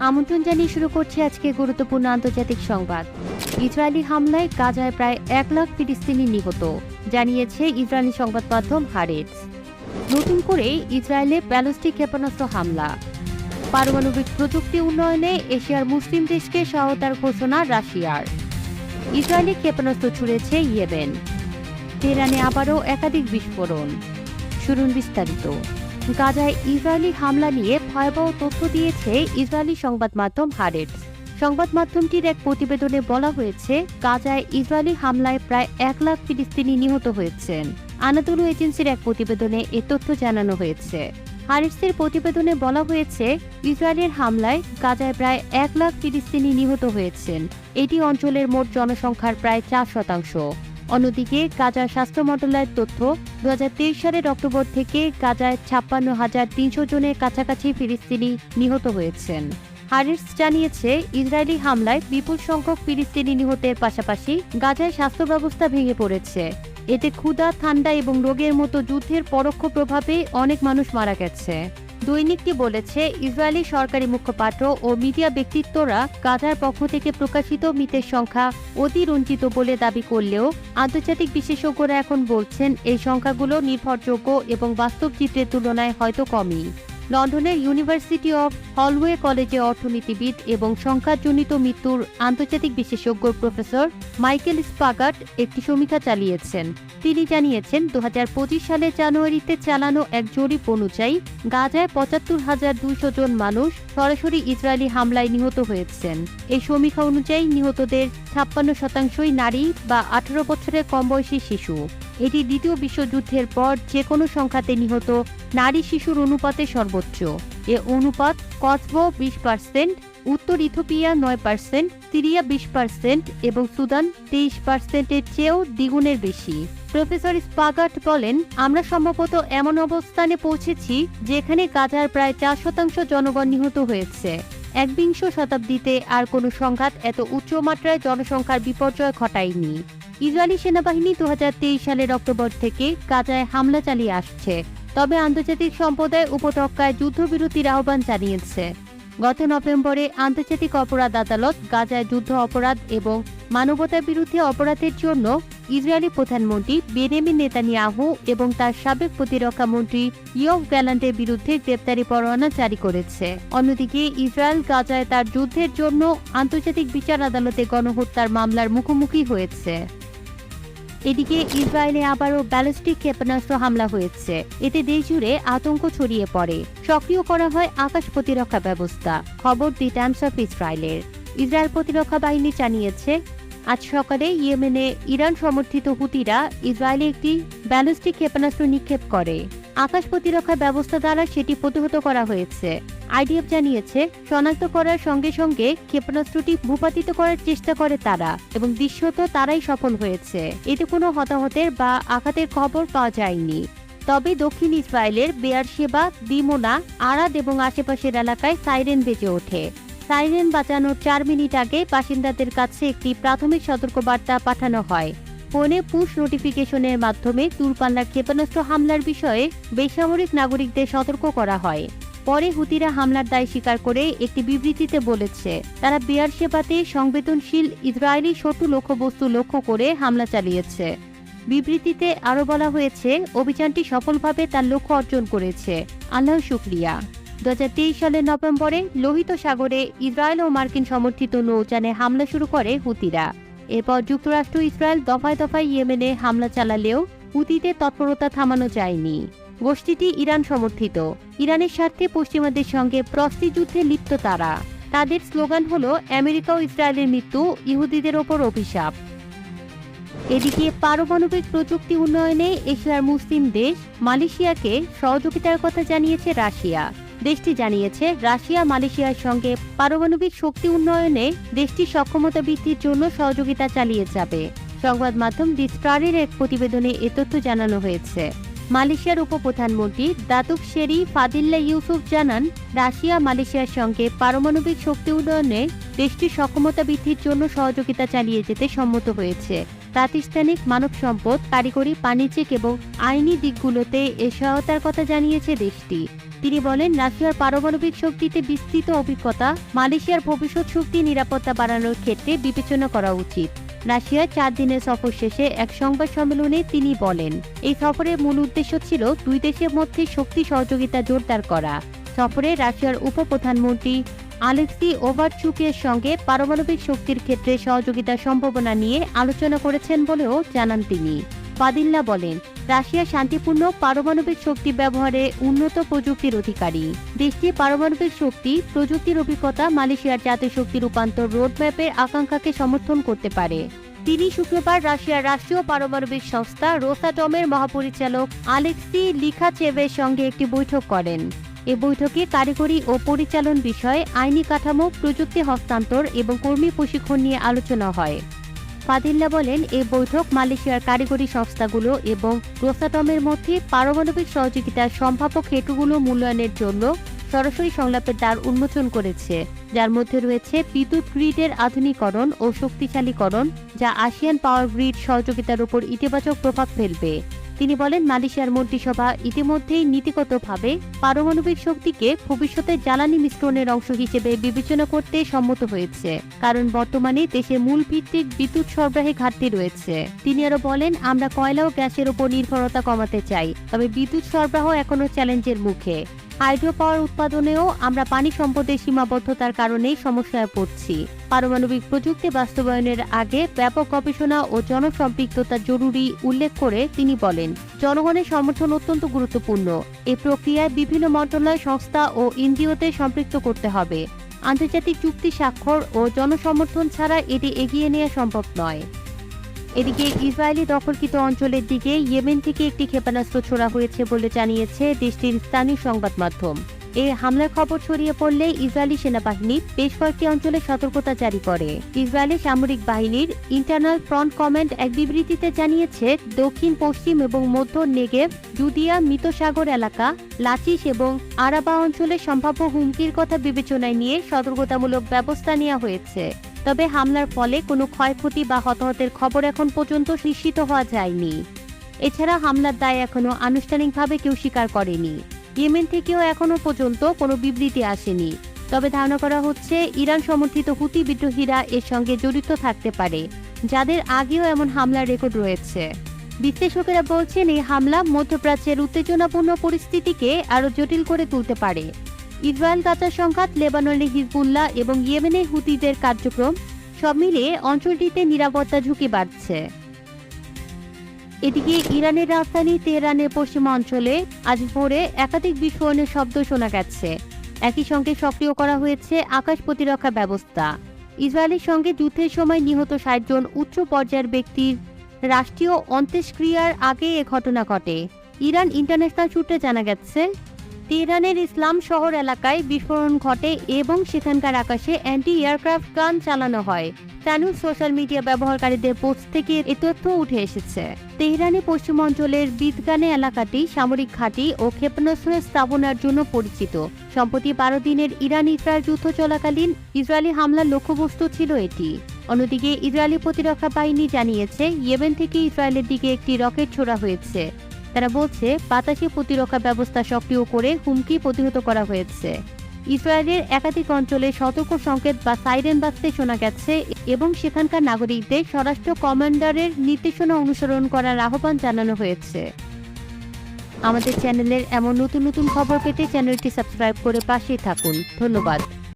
আমন্ত্রণ জানিয়ে শুরু করছি আজকে গুরুত্বপূর্ণ আন্তর্জাতিক সংবাদ। ইসরায়েলি হামলায় গাজায় প্রায় এক লাখ ফিলিস্তিনি নিহত, জানিয়েছে ইসরায়েলি সংবাদ মাধ্যম হারেজ। নতুন করে ইসরায়েলে ব্যালিস্টিক ক্ষেপণাস্ত্র হামলা। পারমাণবিক প্রযুক্তি উন্নয়নে এশিয়ার মুসলিম দেশকে সহায়তার ঘোষণা রাশিয়ার। ইসরায়েলি ক্ষেপণাস্ত্র ছুড়েছে ইয়েমেন। তেহরানে আবারও একাধিক বিস্ফোরণ। শুনুন বিস্তারিত। গাজায় ইসরায়েলি হামলা নিয়ে ভয়াবহ তথ্য দিয়েছে ইসরায়েলি সংবাদ মাধ্যম হারেটস সংবাদ মাধ্যমটির এক প্রতিবেদনে বলা হয়েছে, গাজায় ইসরায়েলি হামলায় প্রায় এক লাখ ফিলিস্তিনি নিহত হয়েছেন। আনাদুলু এজেন্সির এক প্রতিবেদনে এ তথ্য জানানো হয়েছে। হারিসের প্রতিবেদনে বলা হয়েছে, ইসরায়েলের হামলায় গাজায় প্রায় এক লাখ ফিলিস্তিনি নিহত হয়েছেন। এটি অঞ্চলের মোট জনসংখ্যার প্রায় চার শতাংশ। অন্যদিকে গাজার স্বাস্থ্য মন্ত্রণালয়ের তথ্য দু হাজার তেইশ সালের অক্টোবর থেকে গাজায় ছাপ্পান্ন হাজার তিনশো জনের কাছাকাছি ফিলিস্তিনি নিহত হয়েছেন। হারিস জানিয়েছে, ইসরায়েলি হামলায় বিপুল সংখ্যক ফিলিস্তিনি নিহতের পাশাপাশি গাজায় স্বাস্থ্য ব্যবস্থা ভেঙে পড়েছে। এতে ক্ষুধা, ঠান্ডা এবং রোগের মতো যুদ্ধের পরোক্ষ প্রভাবে অনেক মানুষ মারা গেছে। দৈনিকটি বলেছে, ইসরায়েলি সরকারি মুখপাত্র ও মিডিয়া ব্যক্তিত্বরা গাজার পক্ষ থেকে প্রকাশিত মৃতের সংখ্যা অতিরঞ্জিত বলে দাবি করলেও আন্তর্জাতিক বিশেষজ্ঞরা এখন বলছেন, এই সংখ্যাগুলো নির্ভরযোগ্য এবং বাস্তব চিত্রের তুলনায় হয়তো কমই। লন্ডনের ইউনিভার্সিটি অফ হলওয়ে কলেজে অর্থনীতিবিদ এবং সংখ্যাজনিত মৃত্যুর আন্তর্জাতিক বিশেষজ্ঞ প্রফেসর মাইকেল স্পাগাট একটি সমীক্ষা চালিয়েছেন। তিনি জানিয়েছেন পঁচিশ সালের জানুয়ারিতে চালানো এক জরিপ অনুযায়ী গাজায় পঁচাত্তর হাজার দুইশো জন মানুষ সরাসরি ইসরায়েলি হামলায় নিহত হয়েছেন। এই সমীক্ষা অনুযায়ী নিহতদের ছাপ্পান্ন শতাংশই নারী বা আঠারো বছরের কম বয়সী শিশু। এটি দ্বিতীয় বিশ্বযুদ্ধের পর যে কোনো সংখ্যাতে নিহত নারী শিশুর অনুপাতে সর্বোচ্চ। এ অনুপাত কসবো বিশ পার্সেন্ট, উত্তর ইথোপিয়া নয় পার্সেন্ট, সিরিয়া বিশ পার্সেন্ট এবং সুদান তেইশ পার্সেন্টের চেয়েও দ্বিগুণের বেশি। প্রফেসর স্পাগাট বলেন, আমরা সম্ভবত এমন অবস্থানে পৌঁছেছি যেখানে গাজার প্রায় চার শতাংশ জনগণ নিহত হয়েছে। একবিংশ শতাব্দীতে আর কোনো সংঘাত এত উচ্চ মাত্রায় জনসংখ্যার বিপর্যয় ঘটায়নি। ইসরায়েলি সেনাবাহিনী দু হাজার তেইশ সালের অক্টোবর থেকে গাজায় হামলা চালিয়ে আসছে। তবে আন্তর্জাতিক সম্প্রদায় উপত্যকায় যুদ্ধবিরতির আহ্বান জানিয়েছে। গত নভেম্বরে আন্তর্জাতিক অপরাধ আদালত গাজায় যুদ্ধ অপরাধ এবং মানবতার বিরুদ্ধে অপরাধের জন্য ইসরায়েলি প্রধানমন্ত্রী বেনেমিন নেতানিয়াহু এবং তার সাবেক প্রতিরক্ষা মন্ত্রী ইয়ফ গ্যালান্টের বিরুদ্ধে গ্রেপ্তারি পরোয়ানা জারি করেছে। অন্যদিকে ইসরায়েল গাজায় তার যুদ্ধের জন্য আন্তর্জাতিক বিচার আদালতে গণহত্যার মামলার মুখোমুখি হয়েছে। এদিকে ইসরায়েলে আবারও ব্যালিস্টিক ক্ষেপণাস্ত্র হামলা হয়েছে। এতে দেশ জুড়ে আতঙ্ক ছড়িয়ে পড়ে। সক্রিয় করা হয় আকাশ প্রতিরক্ষা ব্যবস্থা, খবর দি টাইমস অফ ইসরায়েলের। ইসরায়েল প্রতিরক্ষা বাহিনী জানিয়েছে, আজ সকালে ইয়েমেনে ইরান সমর্থিত হুতিরা ইসরায়েলে একটি ব্যালিস্টিক ক্ষেপণাস্ত্র নিক্ষেপ করে। আকাশ প্রতিরক্ষা ব্যবস্থা দ্বারা সেটি প্রতিহত করা হয়েছে। আইডিএফ জানিয়েছে, শনাক্ত করার সঙ্গে সঙ্গে ক্ষেপণাস্ত্রটি ভূপাতিত করার চেষ্টা করে তারা এবং দৃশ্যত তারাই সফল হয়েছে। এতে কোনো হতাহতের বা আঘাতের খবর পাওয়া যায়নি। তবে দক্ষিণ ইসরায়েলের বেয়ার সেবা দিমোনা আরাদ এবং আশেপাশের এলাকায় সাইরেন বেজে ওঠে। সাইরেন বাঁচানোর চার মিনিট আগে বাসিন্দাদের কাছে একটি প্রাথমিক সতর্কবার্তা পাঠানো হয়। ফোনে পুশ নোটিফিকেশনের মাধ্যমে দূরপাল্লার ক্ষেপণাস্ত্র হামলার বিষয়ে বেসামরিক নাগরিকদের সতর্ক করা হয়। পরে হুতিরা হামলার দায় স্বীকার করে একটি বিবৃতিতে বলেছে, তারা বিয়ার সেবাতে সংবেদনশীল ইসরায়েলি শত্রু লক্ষ্যবস্তু লক্ষ্য করে হামলা চালিয়েছে। বিবৃতিতে আরও বলা হয়েছে, অভিযানটি সফলভাবে তার লক্ষ্য অর্জন করেছে। আল্লাহ শুক্রিয়া। দু হাজার তেইশ সালের নভেম্বরে লোহিত সাগরে ইসরায়েল ও মার্কিন সমর্থিত নৌযানে হামলা শুরু করে হুতিরা। এরপর যুক্তরাষ্ট্র ইসরায়েল দফায় দফায় ইয়েমেনে হামলা চালালেও হুতিতে তৎপরতা থামানো যায়নি। গোষ্ঠীটি ইরান সমর্থিত। ইরানের স্বার্থে পশ্চিমাদের সঙ্গে প্রস্তি যুদ্ধে লিপ্ত তারা। তাদের স্লোগান হল, আমেরিকা ও ইসরায়েলের মৃত্যু ইহুদিদের ওপর অভিশাপ। এদিকে পারমাণবিক প্রযুক্তি উন্নয়নে এশিয়ার মুসলিম দেশ মালয়েশিয়াকে সহযোগিতার কথা জানিয়েছে রাশিয়া। দেশটি জানিয়েছে, রাশিয়া, মালয়েশিয়ার সঙ্গে পারমাণবিক শক্তি উন্নয়নে দেশটির সক্ষমতা বৃদ্ধির জন্য সহযোগিতা চালিয়ে যাবে। সংবাদ মাধ্যম দি স্টারের এক প্রতিবেদনে এ তথ্য জানানো হয়েছে। মালয়েশিয়ার উপপ্রধানমন্ত্রী দাতুক শেরি ফাদিল্লা ইউসুফ জানান, রাশিয়া, মালয়েশিয়ার সঙ্গে পারমাণবিক শক্তি উন্নয়নে দেশটির সক্ষমতা বৃদ্ধির জন্য সহযোগিতা চালিয়ে যেতে সম্মত হয়েছে। প্রাতিষ্ঠানিক মানব সম্পদ, কারিগরি, বাণিজ্যিক এবং আইনি দিকগুলোতে এ সহায়তার কথা জানিয়েছে দেশটি। তিনি বলেন, রাশিয়ার পারমাণবিক শক্তিতে বিস্তৃত অভিজ্ঞতা, মালয়েশিয়ার ভবিষ্যৎ শক্তি নিরাপত্তা বাড়ানোর ক্ষেত্রে বিবেচনা করা উচিত। রাশিয়ার চার দিনের সফর শেষে এক সংবাদ সম্মেলনে তিনি বলেন, এই সফরের মূল উদ্দেশ্য ছিল দুই দেশের মধ্যে শক্তি সহযোগিতা জোরদার করা। সফরে রাশিয়ার উপপ্রধানমন্ত্রী আলেক্সি ওভারচুকের সঙ্গে পারমাণবিক শক্তির ক্ষেত্রে সহযোগিতার সম্ভাবনা নিয়ে আলোচনা করেছেন বলেও জানান তিনি। ফাদিল্লা বলেন, রাশিয়া শান্তিপূর্ণ পারমাণবিক শক্তি ব্যবহারে উন্নত প্রযুক্তির অধিকারী। দেশটির পারমাণবিক শক্তি, প্রযুক্তির অভিজ্ঞতা, মালয়েশিয়ার জাতীয় শক্তি রূপান্তর রোডম্যাপের আকাঙ্ক্ষাকে সমর্থন করতে পারে। তিনি শুক্রবার রাশিয়ার রাষ্ট্রীয় পারমাণবিক সংস্থা রোসাটমের মহাপরিচালক আলেক্সি লিখাচেভের সঙ্গে একটি বৈঠক করেন। এ বৈঠকে কারিগরি ও পরিচালন বিষয়ে আইনি কাঠামো, প্রযুক্তি হস্তান্তর এবং কর্মী প্রশিক্ষণ নিয়ে আলোচনা হয়। ফাদিল্লা বলেন, এই বৈঠক মালয়েশিয়ার কারিগরি সংস্থাগুলো এবং রোসাটমের মধ্যে পারমাণবিক সহযোগিতার সম্ভাব্য ক্ষেত্রগুলো মূল্যায়নের জন্য সরাসরি সংলাপের দ্বার উন্মোচন করেছে। যার মধ্যে রয়েছে বিদ্যুৎ গ্রিডের আধুনিকরণ ও শক্তিশালীকরণ, যা আসিয়ান পাওয়ার গ্রিড সহযোগিতার উপর ইতিবাচক প্রভাব ফেলবে। তিনি বলেন, মালয়েশিয়ার মন্ত্রিসভা ইতিমধ্যেই নীতিগতভাবে পারমাণবিক শক্তিকে ভবিষ্যতে জ্বালানি মিশ্রণের অংশ হিসেবে বিবেচনা করতে সম্মত হয়েছে, কারণ বর্তমানে দেশে মূল ভিত্তিক বিদ্যুৎ সরবরাহে ঘাটতি রয়েছে। তিনি আরও বলেন, আমরা কয়লা ও গ্যাসের উপর নির্ভরতা কমাতে চাই, তবে বিদ্যুৎ সরবরাহ এখনও চ্যালেঞ্জের মুখে। হাইড্রো পাওয়ার উৎপাদনেও আমরা পানি সম্পদের সীমাবদ্ধতার কারণেই সমস্যায় পড়ছি। পারমাণবিক প্রযুক্তি বাস্তবায়নের আগে ব্যাপক গবেষণা ও জনসম্পৃক্ততা জরুরি উল্লেখ করে তিনি বলেন, জনগণের সমর্থন অত্যন্ত গুরুত্বপূর্ণ। এ প্রক্রিয়ায় বিভিন্ন মন্ত্রণালয়, সংস্থা ও এনজিওতে সম্পৃক্ত করতে হবে। আন্তর্জাতিক চুক্তি স্বাক্ষর ও জনসমর্থন ছাড়া এটি এগিয়ে নেওয়া সম্ভব নয়। এদিকে ইসরায়েলি দখলকৃত অঞ্চলের দিকে ইয়েমেন থেকে একটি ক্ষেপণাস্ত্র ছোড়া হয়েছে বলে জানিয়েছে দেশটির স্থানীয় সংবাদ মাধ্যম। এই হামলার খবর ছড়িয়ে পড়লে ইসরায়েলি সেনাবাহিনী বেশ কয়েকটি অঞ্চলে সতর্কতা জারি করে। ইসরায়েলি সামরিক বাহিনীর ইন্টারনাল ফ্রন্ট কমান্ড এক বিবৃতিতে জানিয়েছে, দক্ষিণ, পশ্চিম এবং মধ্য নেগেভ জুদিয়া মৃতসাগর এলাকা, লাচিস এবং আরাবা অঞ্চলে সম্ভাব্য হুমকির কথা বিবেচনায় নিয়ে সতর্কতামূলক ব্যবস্থা নেওয়া হয়েছে। তবে হামলার ফলে কোনো ক্ষয়ক্ষতি বা হতাহতের খবর এখন পর্যন্ত নিশ্চিত হওয়া যায়নি। এছাড়া হামলার দায় এখনও আনুষ্ঠানিকভাবে কেউ স্বীকার করেনি। ইয়েমেন থেকেও এখনও পর্যন্ত কোনো বিবৃতি আসেনি। তবে ধারণা করা হচ্ছে, ইরান সমর্থিত হুতি বিদ্রোহীরা এর সঙ্গে জড়িত থাকতে পারে, যাদের আগেও এমন হামলার রেকর্ড রয়েছে। বিশ্লেষকেরা বলছেন, এই হামলা মধ্যপ্রাচ্যের উত্তেজনাপূর্ণ পরিস্থিতিকে আরও জটিল করে তুলতে পারে। ইসরায়েল গাজার সংঘাত, লেবাননে হিজবুল্লাহ এবং ইয়েমেনের হুতিদের কার্যক্রম, সব মিলিয়ে অঞ্চলটিতে নিরাপত্তা ঝুঁকি বাড়ছে। এদিকে ইরানের রাজধানী তেহরানের পশ্চিমা অঞ্চলে আজ ভোরে একাধিক বিস্ফোরণের শব্দ শোনা গেছে। একই সঙ্গে সক্রিয় করা হয়েছে আকাশ প্রতিরক্ষা ব্যবস্থা। ইসরায়েলের সঙ্গে যুদ্ধের সময় নিহত ষাট জন উচ্চ পর্যায়ের ব্যক্তির রাষ্ট্রীয় অন্ত্যেষ্ক্রিয়ার আগে এ ঘটনা ঘটে। ইরান ইন্টারন্যাশনাল সূত্রে জানা গেছে তেহরানের ইসলাম শহর এলাকায় বিস্ফোরণ ঘটে এবং সেখানকার আকাশে অ্যান্টি এয়ারক্রাফট গান চালানো হয়। স্থানীয় সোশ্যাল মিডিয়া ব্যবহারকারীদের পোস্ট থেকে এ তথ্য উঠে এসেছে। তেহরানি পশ্চিম অঞ্চলের বিদগানে এলাকাটি সামরিক ঘাঁটি ও ক্ষেপণাস্ত্রের স্থাপনার জন্য পরিচিত। সম্প্রতি বারো দিনের ইরান ইসরায়েল যুদ্ধ চলাকালীন ইসরায়েলি হামলার লক্ষ্যবস্তু ছিল এটি। অন্যদিকে ইসরায়েলি প্রতিরক্ষা বাহিনী জানিয়েছে, ইয়েমেন থেকে ইসরায়েলের দিকে একটি রকেট ছোড়া হয়েছে। তারা বলছে, বাতাসে প্রতিরক্ষা ব্যবস্থা সক্রিয় করে হুমকি প্রতিহত করা হয়েছে। ইসরায়েলের একাধিক অঞ্চলে সতর্ক সংকেত বা সাইরেন বাজতে শোনা গেছে এবং সেখানকার নাগরিকদের স্বরাষ্ট্র কমান্ডারের নির্দেশনা অনুসরণ করার আহ্বান জানানো হয়েছে। আমাদের চ্যানেলের এমন নতুন নতুন খবর পেতে চ্যানেলটি সাবস্ক্রাইব করে পাশেই থাকুন। ধন্যবাদ।